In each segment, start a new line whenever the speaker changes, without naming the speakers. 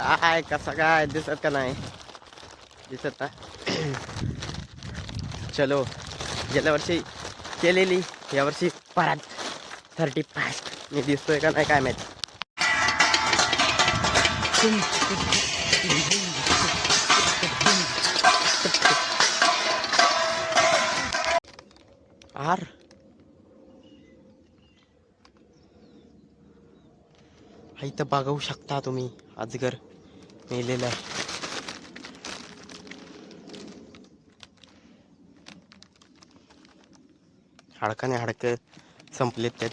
काय कसा काय दिसत का नाही? दिसत ना? चलो गेल्या वर्षी केलेली यावर्षी परत थर्टी फास्ट मी दिसतोय का नाही काय माहिती. आर हा इथं बघू शकता तुम्ही अजगर मेलेलं आहे. हाडकाने हाडक संपलेत त्यात.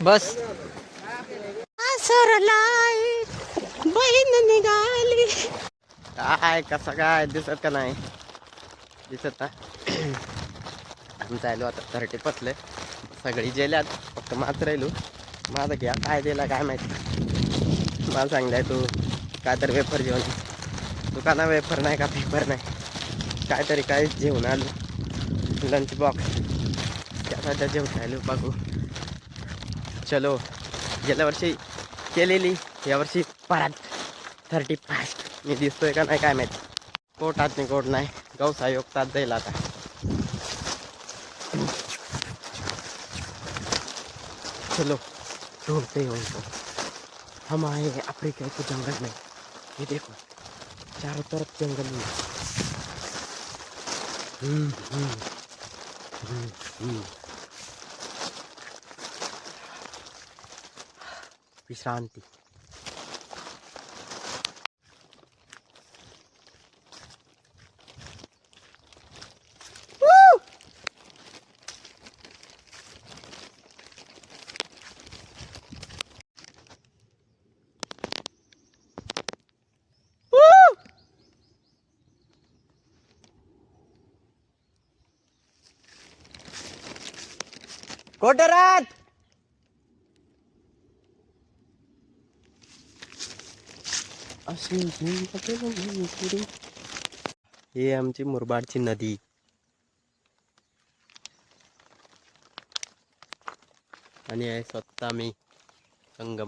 बस. बहीण निघाली. काय कसं काय दिसत का नाही? दिसत ना? आमचं आलो आता थर्टी पतले सगळी जेल्यात फक्त मात्र राहिलो. माझं घ्या काय दिला काय माहिती. मला सांगलाय तू काय तर वेफर जेवण दुकाना वेफर नाही का पेपर नाही? काहीतरी काय जेवण आलो. लंच बॉक्स त्याचा जेवण आलो बघू. चलो गेल्या वर्षी केलेली यावर्षी परत. थर्टी फास्ट मी दिसतोय का नाही काय माहिती. कोर्टात नाही कोर्ट नाही. गौसा योगतात जाईल आता. चलो ढूंढते हैं उनको हम आए हैं अफ्रीका के जंगल में ये देखो चारों तरफ़ जंगल में हम्म, हम्म, हम्म, हम्म। विश्रांति. कोटरात! अशी हे आमची मुरबाडची नदी. आणि आहे स्वतः मी संघ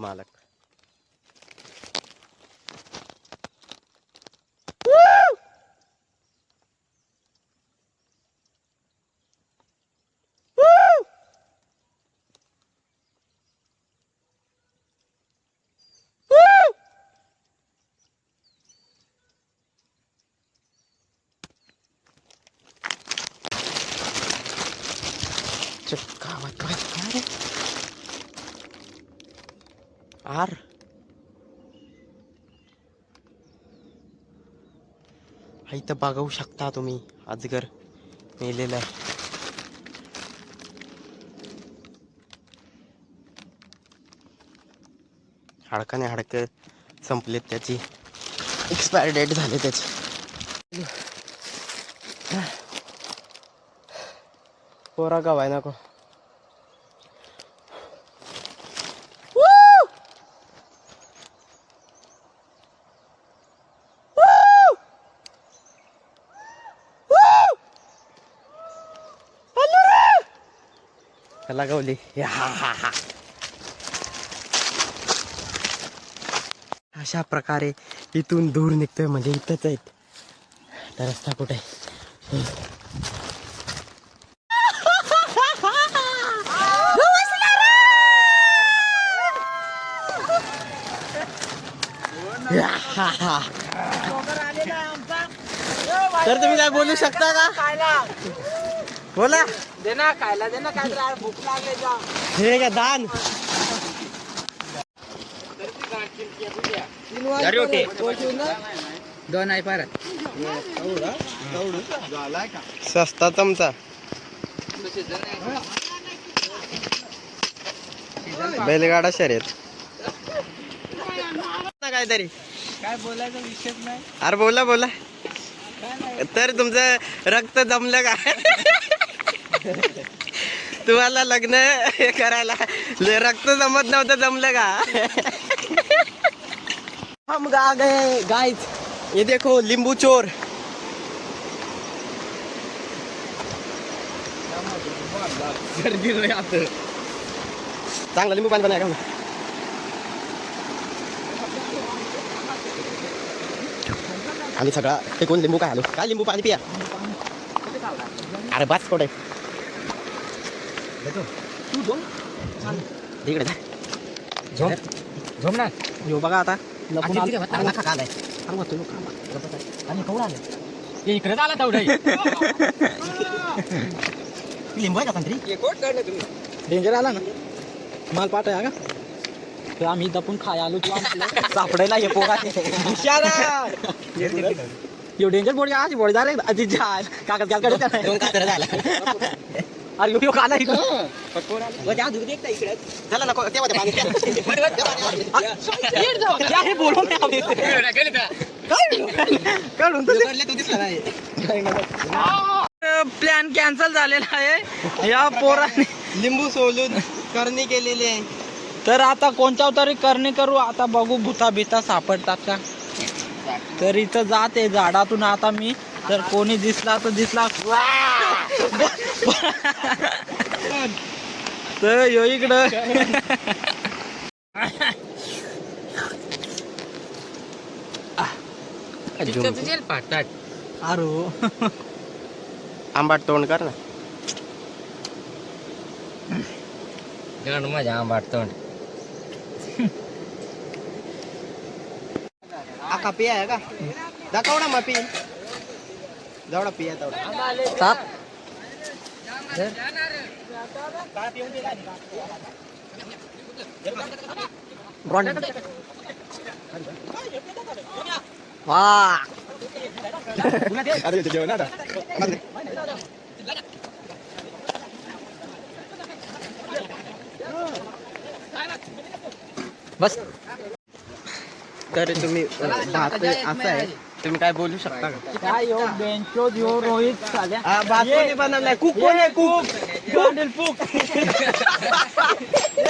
मालक काय काय रे आर इथं बघू शकता तुम्ही. अजगर मेलेलं आहे. हाडकाने हाडक संपलेत त्याची. एक्सपायर डेट झाली त्याची. पोरा गावाय नको. त्याला हा हा हा. अशा प्रकारे इथून दूर निघतोय म्हणजे इथंच आहेत. तर रस्ता कुठे तर तुम्ही काय बोलू शकता का? बोला.
दे ना खायला दे ना काय तर भूक लागले जा.
हे का दान. अरे ओके
दोन आहे
सस्ता चमचा. बैलगाडा शर्यत. काहीतरी.
काय बोलायचा विषयच नाही.
अरे बोला बोला. तर तुमचं रक्त जमलं का? तुम्हाला लग्न करायला रक्त जमत नव्हतं जमलं का? हम गा गए गाइस ये देखो लिंबू चोर. चांगला लिंबू पाणी बनाय का आम्ही सगळा टेकून लिंबू काय आलो काय लिंबू पाणी पिया? अरे बस कोठे? तिकडे जा.
झोम झोम ना।
यो बघा आता।
लपून आलो.
अरे नका कांदा आहे. अरे मग तुम्ही कांदा.
आणि कवळ आले ते इकडे आला तेवढे
लिंबू आहे का संत्री
डेंजर आला ना। माल पाठ आहे का तर आम्ही दपून खाय आलो किंवा
सापडायला ये पोरा
यो डेंजर बोर्ड आज बोर्ड रे आधी जा कागद कागद यो काला इकडं.
नको तेव्हा ते पाणी
हे बोलून.
काढून
प्लॅन कॅन्सल झालेला आहे. या पोराने
लिंबू सोलून करणी केलेली आहे.
तर आता कोणत्या तरी करणे करू. आता बघू भूता बिता सापडतात का? तर इथं जाते झाडातून. आता मी तर कोणी दिसला तर दिसला. तर यो इकडं अरे
आंबाट तोंड कर ना
माझ्या आंबाट तोंड
आका पिया आहे का दाखव ना मग पी जेवढा पिया तेवढा
साप
वा अरे जेवण आता
बस.
तर तुम्ही अ, भात असं आहे. तुम्ही काय बोलू शकता का?
काय यो बेंचो यो रोहित चाल्या
हा, भात कोणी बनवलाय? कुक कोण आहे कुक?
पाटील पूक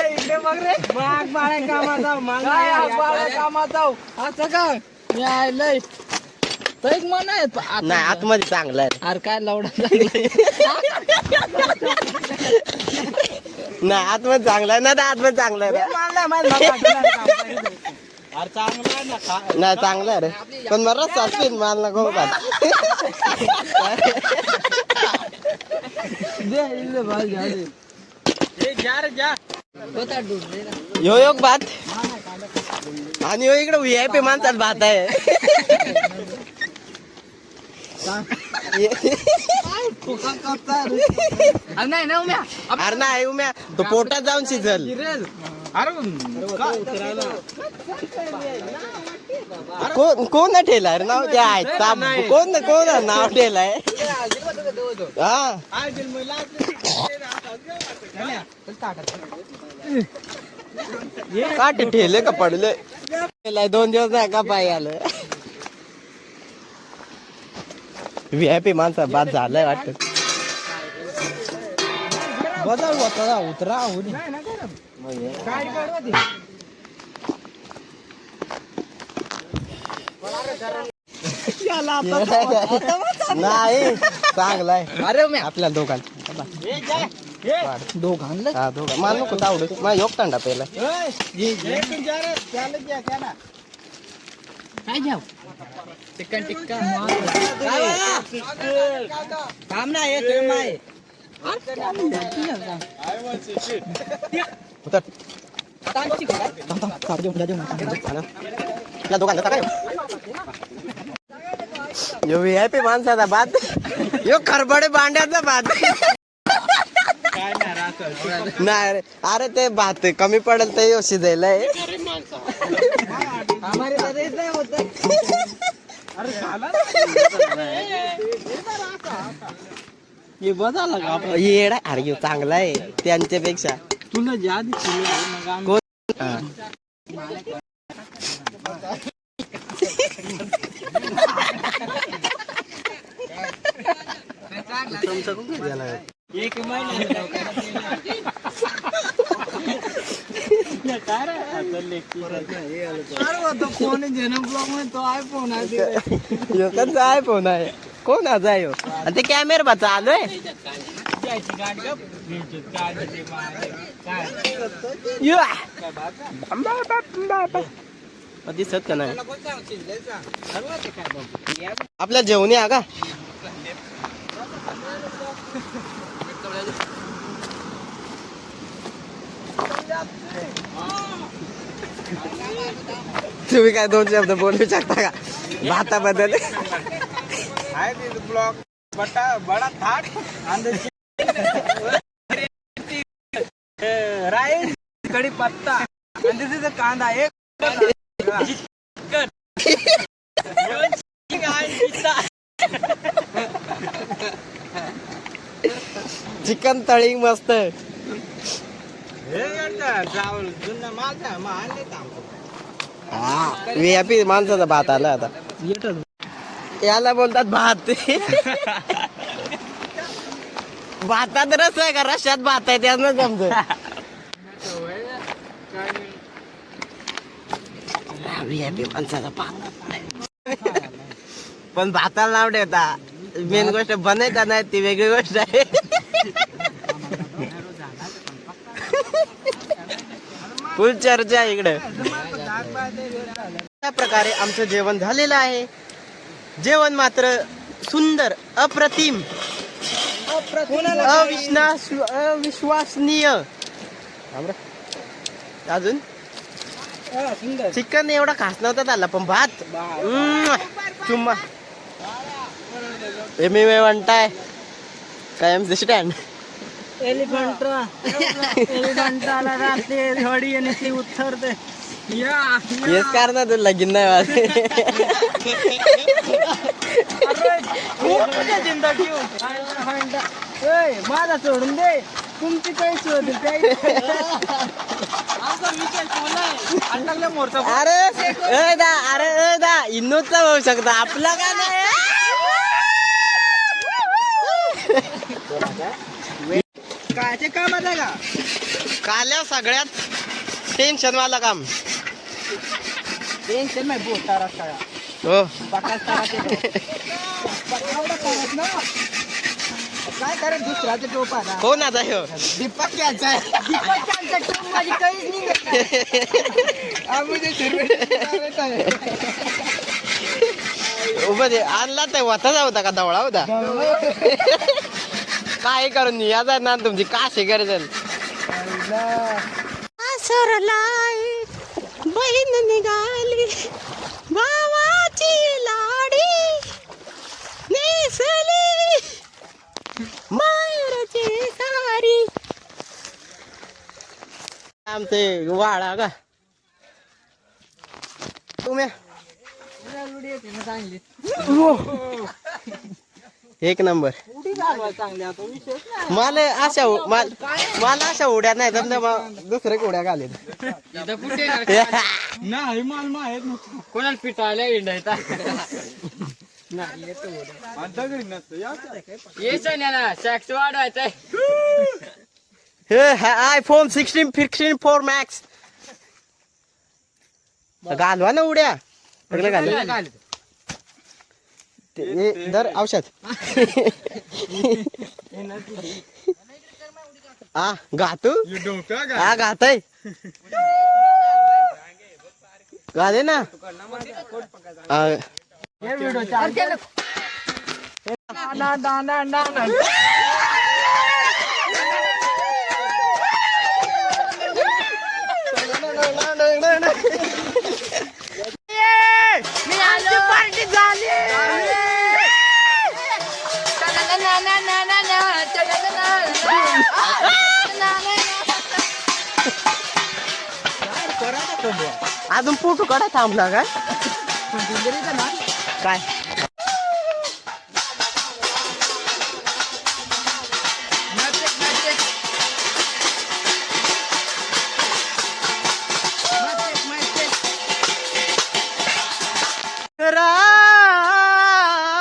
इकडे बघ रे. माग बाळा कामाचा माग
काय आबाळा कामात जाऊ असं का? मी आलंय तर एक मन आहे आत-
नाही आतमध्ये चांगलं आहे.
अरे काय लवडा लागलाय?
नाही आतमध्ये चांगलं आहे ना आतमध्ये चांगलं आहे. नाही चांगलं रे. पण मला सासवीन माल नको का
दे इले भाई जा दे ए जा रे जा बता डूब दे ना
यो योग भात. आणि यो इकडे व्ही आय पी माणसात भात आहे.
अरे नाही ना उम्या.
अरे नाही उम्या. तो पोटात जाऊन शिजल. कोण कोण ठेला रे? नाव ते आहे कोण कोण नाव ठेलाय हा. काट ठेले का पडले? ठेलाय दोन दिवस नाही का पाय आलं? व्ही आय पी माणसा बाद झालाय वाटत.
बदल होता उतरा
नाही चांगलाय
अरे उम्या
आपल्या दोघां
दोघांना?
हा दोघां. मला नको आवडत मला योग तांडा पहिला.
काय घ्याव चिकन टिक्का काम नाही येत काय
यो व्ही आय पी माणसाचा भात यो खरबडे बांड्याचा भात नाही रे अरे ते भात कमी पडेल ते यो शिजायलाय येडा अरे यो चांगला आहे त्यांच्यापेक्षा
तुला ज्या? एक महिना फोन जन्म ब्लॉगमध्ये तो आयफोन आहे.
ह्यो कंचा आयफोन आहे? कोण आज आहे ते कॅमेरा चालू आहे. आंबा. मग दिसत का? तुम्ही काय दोन शब्द बोलू शकता का? भाताबद्दल.
बटा, बडा थाट. राईस कडी पत्ता. आणि तिथे कांदा. एक
चिकन तळी मस्त. व्ही माणसाचा भात आला आता. याला बोलतात भात. भातात रस आहे का? रशात भात आहे त्यानं व्ही माणसाचा भात पण भाताला नाव ठेवता मेन गोष्ट बनायचा नाही ती वेगळी गोष्ट आहे. फुल चर्चा आहे इकडे. अशा प्रकारे आमचं जेवण झालेलं आहे. जेवण मात्र सुंदर अप्रतिम. अविश्वास अविश्वसनीय. अजून चिकन एवढा खास नव्हता त्याला पण भात चुम्मा हे मी म्हणताय कायम स्टँड
एलिफंट एलिफंटाला राहते हडी आणि ती उत्तरते
हेच कारण तुला लगीन नाही वाजले
माझा सोडून दे. तुमची काही शोध मोर्चा
अरे ए दा अरे दा इन्नूचा होऊ शकतो. आपला का नाही?
कायचे काम आहे का?
काल्या सगळ्यात टेन्शन वाला काम.
टेन्शन नाही बोलता रस्ता
हो
काय करत दुसरा ते टोपा ना
कोण आता ह्यो
दीपक यांचा आहे टोप माझी काहीच निघत आम्ही ते
उभं ते आणला ते वताचा होता का दवळा होता काय करून याचा ना तुमची काशी गरजल बहीण निघाली. भावाची लाडी नेसली. मायरची सारी. आमचे वाळा का? तुम्ही?
चांगली.
एक नंबर.
उडी घालवा चांगली आता विषय नाही
मला अशा माल- मला अशा उड्या नाही मग दुसऱ्या उड्या घालेत
नाही माल माहीत कोणाला पिटायला इंडायचा नाही येतो यायचं ना सॅक्स वाढवायचा
iPhone sixteen fifteen four max घालवा ना उड्या. सगळं घाल. ते- हे दर औषध. हा घातू? हा घातय. घाले ना. हा. पार्टी अजून फोटो काढा थांबला काय काय?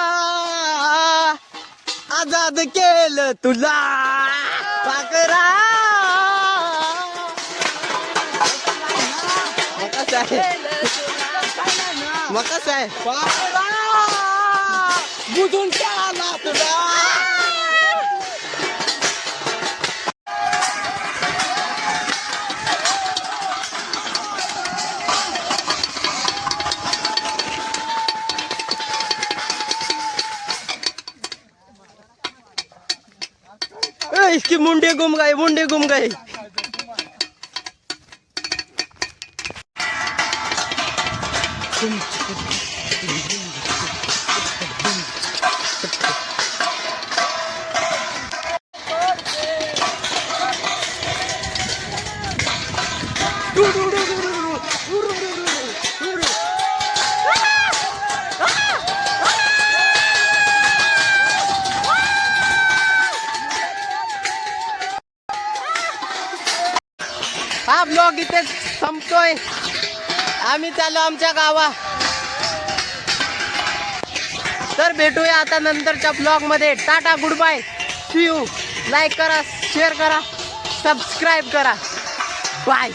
रा- आजाद केलं तुला. आहे. मग कसं आहे?
बुजून आला तुला
इसकी मुंडे गुम गए मुंडे गुम गए. हा ब्लॉग इथे संपतोय। आम्ही चाललो आमच्या गावा. तर भेटूया आता नंतरच्या ब्लॉगमध्ये. Tata good bye see you like करा शेअर करा सबस्क्राईब करा. बाय